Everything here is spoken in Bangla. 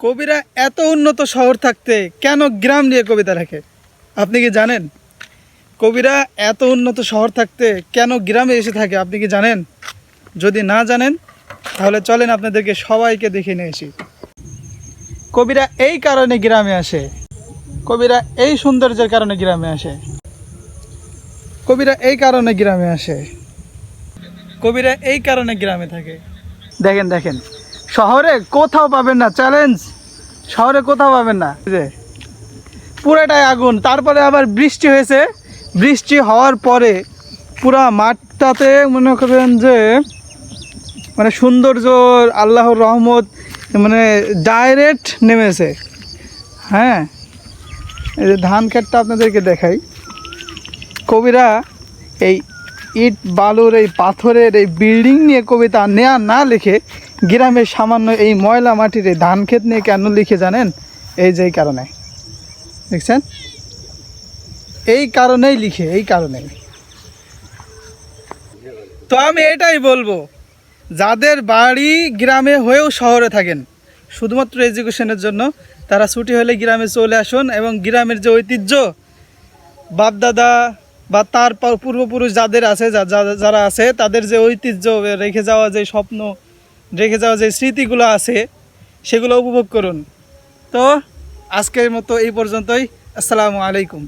কবিরা এত উন্নত শহর থাকতে কেন গ্রাম নিয়ে কবিতা লেখে? আপনি কি জানেন? কবিরা এত উন্নত শহর থাকতে কেন গ্রামে এসে থাকে, আপনি কি জানেন? যদি না জানেন, তাহলে চলেন আপনাদেরকে সবাইকে দেখে নিয়ে আসি। কবিরা এই কারণে গ্রামে আসে। কবিরা এই সৌন্দর্যের কারণে গ্রামে আসে। কবিরা এই কারণে গ্রামে আসে। কবিরা এই কারণে গ্রামে থাকে। দেখেন দেখেন। শহরে কোথাও পাবেন না চ্যালেঞ্জ শহরে কোথাও পাবেন না। যে, পুরাটাই আগুন। তারপরে আবার বৃষ্টি হয়েছে। বৃষ্টি হওয়ার পরে পুরা মাঠটাতে মনে করেন যে মানে সৌন্দর্য, আল্লাহর রহমত মানে ডাইরেক্ট নেমেছে। হ্যাঁ? এই যে ধান ক্ষেতটা আপনাদেরকে দেখাই। কবিরা এই ইট, বালুর এই পাথরের এই বিল্ডিং নিয়ে কবিতা নেয়া না লিখে গ্রামের সামান্য এই ময়লা মাটির এই ধান ক্ষেত নিয়ে কেন লিখে জানেন? এই যে কারণে। দেখছেন? এই কারণেই লিখে, এই কারণেই। তো আমি এটাই বলব, যাদের বাড়ি গ্রামে হয়েও শহরে থাকেন, শুধুমাত্র এডুকেশনের জন্য, তারা ছুটি হলে গ্রামে চলে আসুন এবং গ্রামের যে ঐতিহ্য, বাপদাদা বা তার পূর্বপুরুষ যাদের আছে যারা আছে, তাদের যে ঐতিহ্য রেখে যাওয়া যে স্বপ্ন, রেখে যাওয়া যে স্মৃতিগুলো আছে, সেগুলো উপভোগ করুন। তো আজকের মতো এই পর্যন্তই। আসসালামু আলাইকুম।